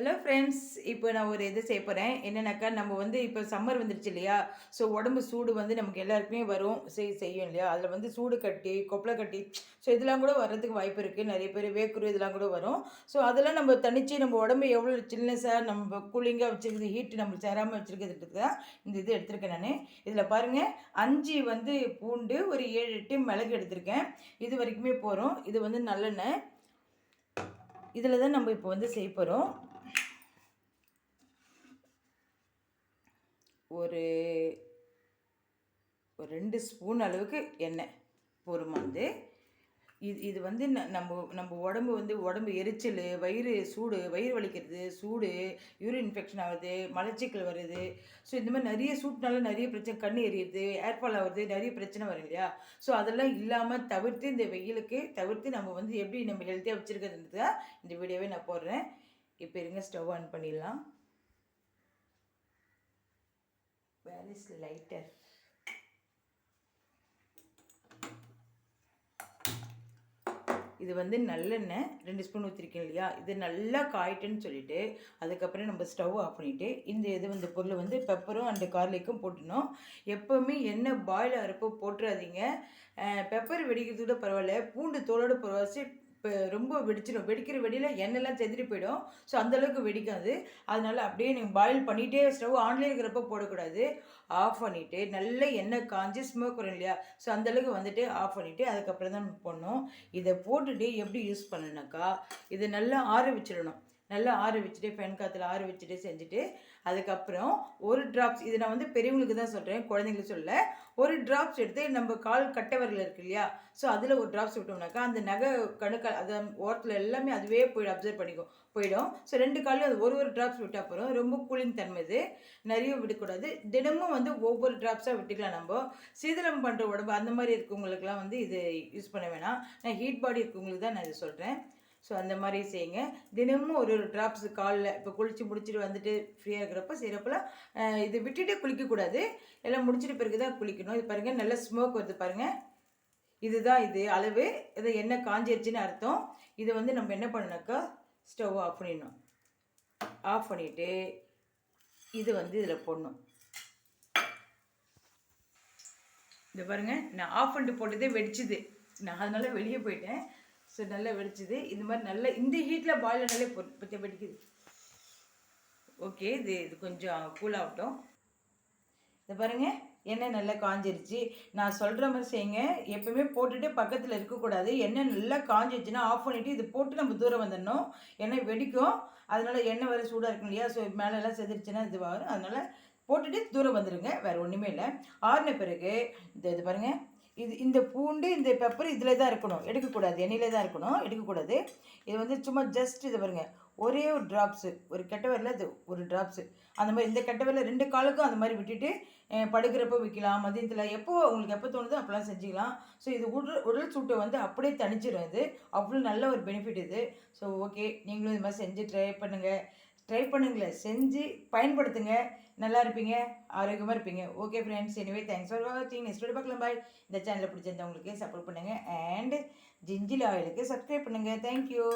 Hello friends இப்போ நான் ஒரு இது செய்ய போகிறேன் என்னென்னாக்கா நம்ம வந்து இப்போ சம்மர் வந்துருச்சு இல்லையா? ஸோ உடம்பு சூடு வந்து நமக்கு எல்லாருக்குமே வரும். செய் செய்யும் இல்லையா? அதில் வந்து சூடு கட்டி கொப்பளை கட்டி ஸோ இதெல்லாம் கூட வர்றதுக்கு வாய்ப்பு இருக்குது நிறைய பேர் வேக்குரு இதெல்லாம் கூட வரும். ஸோ அதெல்லாம் நம்ம தனிச்சு நம்ம உடம்பு எவ்வளோ சில்னஸாக நம்ம கூலிங்காக வச்சுருக்குது ஹீட்டு நம்மளுக்கு சேராமல் வச்சுருக்கிறதுக்கு தான் இந்த இது எடுத்திருக்கேன் நான். இதில் பாருங்கள் அஞ்சு வந்து பூண்டு ஒரு ஏழு எட்டு மிளகு எடுத்திருக்கேன். இது வரைக்குமே போகிறோம் இது வந்து நல்லெண்ணெய். இதில் தான் நம்ம இப்போ வந்து செய்ய போகிறோம் ஒரு ஒரு ரெண்டு ஸ்பூன் அளவுக்கு எண்ணெய் பொறுமாந்து இது இது வந்து ந- நம்ம நம்ம உடம்பு வந்து உடம்பு எரிச்சல் வயிறு சூடு வயிறு வலிக்கிறது சூடு யூரின் இன்ஃபெக்ஷன் ஆகுது மலச்சிக்கல் வருது. ஸோ இந்த மாதிரி நிறைய சூட்னால நிறைய பிரச்சனை கண் எரியுது ஏர்ஃபால் ஆகுது நிறைய பிரச்சனை வரும் இல்லையா? ஸோ அதெல்லாம் இல்லாமல் தவிர்த்து இந்த வெயிலுக்கு தவிர்த்து நம்ம வந்து எப்படி நம்ம ஹெல்த்தியாக வச்சுருக்கிறதுன்றது தான் இந்த வீடியோவே நான் போடுறேன். இப்போ இருங்க ஸ்டவ் ஆன் பண்ணிடலாம். That is lighter? இது வந்து நல்லெண்ணெய். ரெண்டு ஸ்பூன் ஊற்றிருக்கேன் இல்லையா? இது நல்லா காயிட்டுன்னு சொல்லிட்டு அதுக்கப்புறம் நம்ம ஸ்டவ் ஆஃப் பண்ணிவிட்டு இந்த இது வந்து பொருள் வந்து பெப்பரும் அண்டு கார்லிக்கும் போட்டுடணும். எப்போவுமே எண்ணெய் பாயில் ஆகிறப்போ போட்டுறாதீங்க. பெப்பர் வெடிக்கிறது கூட பரவாயில்ல பூண்டு தோலோட பரவாயில்ல. இப்போ ரொம்ப வெடிச்சிடும் வெடிக்கிற வெடியில் எண்ணெய்லாம் செதிரி போயிடும். ஸோ அந்தளவுக்கு வெடிக்காது. அதனால அப்படியே நீங்கள் பாயில் பண்ணிகிட்டே ஸ்டவ் ஆன்லேயே இருக்கிறப்ப போடக்கூடாது. ஆஃப் பண்ணிவிட்டு நல்ல எண்ணெய் காஞ்சி ஸ்மோக் வரும் இல்லையா? ஸோ அந்தளவுக்கு வந்துட்டு ஆஃப் பண்ணிவிட்டு அதுக்கப்புறம் தான் நம்ம போடணும். இதை போட்டுட்டு எப்படி யூஸ் பண்ணணுனாக்கா இதை நல்லா ஆற வச்சிடணும். நல்லா ஆற வச்சுட்டு ஃபேன் காற்றுல ஆற வச்சுட்டு செஞ்சுட்டு அதுக்கப்புறம் ஒரு ட்ராப்ஸ் இது நான் வந்து பெரியவங்களுக்கு தான் சொல்கிறேன் குழந்தைங்களுக்கு சொல்ல ஒரு ட்ராப்ஸ் எடுத்து நம்ம கால் கட்டவர்கள் இருக்கு இல்லையா? ஸோ அதில் ஒரு ட்ராப்ஸ் விட்டோம்னாக்கா அந்த நகை கணுக்க அது ஓரத்தில் எல்லாமே அதுவே போய் அப்சர்வ் பண்ணிக்கும் போயிடும். ஸோ ரெண்டு காலையும் அது ஒரு ஒரு ட்ராப்ஸ் விட்டால் போகிறோம் ரொம்ப கூலிங் தன்மை இது. நிறைய விடக்கூடாது. தினமும் வந்து ஒவ்வொரு ட்ராப்ஸாக விட்டுக்கலாம் நம்ம. சீதளம் பண்ணுற உடம்பு அந்த மாதிரி இருக்கவங்களுக்குலாம் வந்து இது யூஸ் பண்ண வேணாம். நான் ஹீட் பாடி இருக்கவங்களுக்கு தான் நான் இது சொல்கிறேன் ஸோ அந்த மாதிரி செய்யுங்க. தினமும் ஒரு ஒரு ட்ராப்ஸ் காலில் இப்போ குளித்து முடிச்சுட்டு வந்துட்டு ஃப்ரீயாக இருக்கிறப்ப செய்கிறப்பெல்லாம் இதை விட்டுட்டே குளிக்கக்கூடாது. எல்லாம் முடிச்சுட்டு பிறகு தான் குளிக்கணும். இது பாருங்கள் நல்ல ஸ்மோக் வருது பாருங்கள் இதுதான் இது அளவு. இதை என்ன காஞ்சிருச்சுன்னு அர்த்தம். இதை வந்து நம்ம என்ன பண்ணணும்னாக்கா ஸ்டவ் ஆஃப் பண்ணிடணும். ஆஃப் பண்ணிவிட்டு இது வந்து இதில் போடணும். இந்த பாருங்கள் நான் ஆஃப் பண்ணிட்டு போட்டதே வெடிச்சுது. நான் அதனால் வெளியே போயிட்டேன். ஸோ நல்லா வெடிச்சுது. இந்த மாதிரி நல்லா இந்த ஹீட்டில் பாயில் நல்லா பற்றி வெடிக்குது. ஓகே இது இது கொஞ்சம் கூல் ஆகட்டும். இதை பாருங்க எண்ணெய் நல்லா காஞ்சிருச்சு. நான் சொல்கிற மாதிரி செய்யுங்க. எப்பவுமே போட்டுட்டு பக்கத்தில் இருக்கக்கூடாது. எண்ணெய் நல்லா காஞ்சிருச்சுன்னா ஆஃப் பண்ணிவிட்டு இது போட்டு நம்ம தூரம் வந்துடணும். எண்ணெய் வெடிக்கும். அதனால் எண்ணெய் வேறு சூடாக இருக்கும் இல்லையா? ஸோ மேலெல்லாம் செதுருச்சுன்னா இது வரும் அதனால் போட்டுட்டு தூரம் வந்துடுங்க வேறு ஒன்றுமே இல்லை. ஆறின பிறகு இந்த இது பாருங்கள் இது இந்த பூண்டு இந்த பெப்பர் இதில் தான் இருக்கணும். எடுக்கக்கூடாது. எண்ணெயில் தான் இருக்கணும். எடுக்கக்கூடாது. இது வந்து சும்மா ஜஸ்ட் இது பாருங்க. ஒரே ஒரு ட்ராப்ஸு ஒரு கெட்டவரில் இது ஒரு ட்ராப்ஸு அந்த மாதிரி இந்த கெட்டவரில் ரெண்டு காலுக்கும் அந்த மாதிரி விட்டுட்டு படுக்கிறப்போ விற்கலாம் மதியத்தில் எப்போ உங்களுக்கு எப்போ தோணுதோ அப்போலாம் செஞ்சுக்கலாம். ஸோ இது உடல் உடல் சூட்டை வந்து அப்படியே தணிச்சிடும் இது. அவ்வளோ நல்ல ஒரு பெனிஃபிட் இது. ஸோ ஓகே நீங்களும் இது மாதிரி செஞ்சு ட்ரை பண்ணுங்கள் ட்ரை பண்ணுங்களேன் செஞ்சு பயன்படுத்துங்க. நல்லா இருப்பீங்க. ஆரோக்கியமாக இருப்பீங்க. Okay friends anyway thanks for வாட்சிங் நெக்ஸ்ட் வீடியோ பார்க்கலாம். பாய் இந்த சேனலை பிடிச்சிருந்தவங்களுக்கு சப்போர்ட் பண்ணுங்கள் அண்ட் ஜிஞ்சில் ஆயிலுக்கு சப்ஸ்கிரைப் பண்ணுங்கள் தேங்க்யூ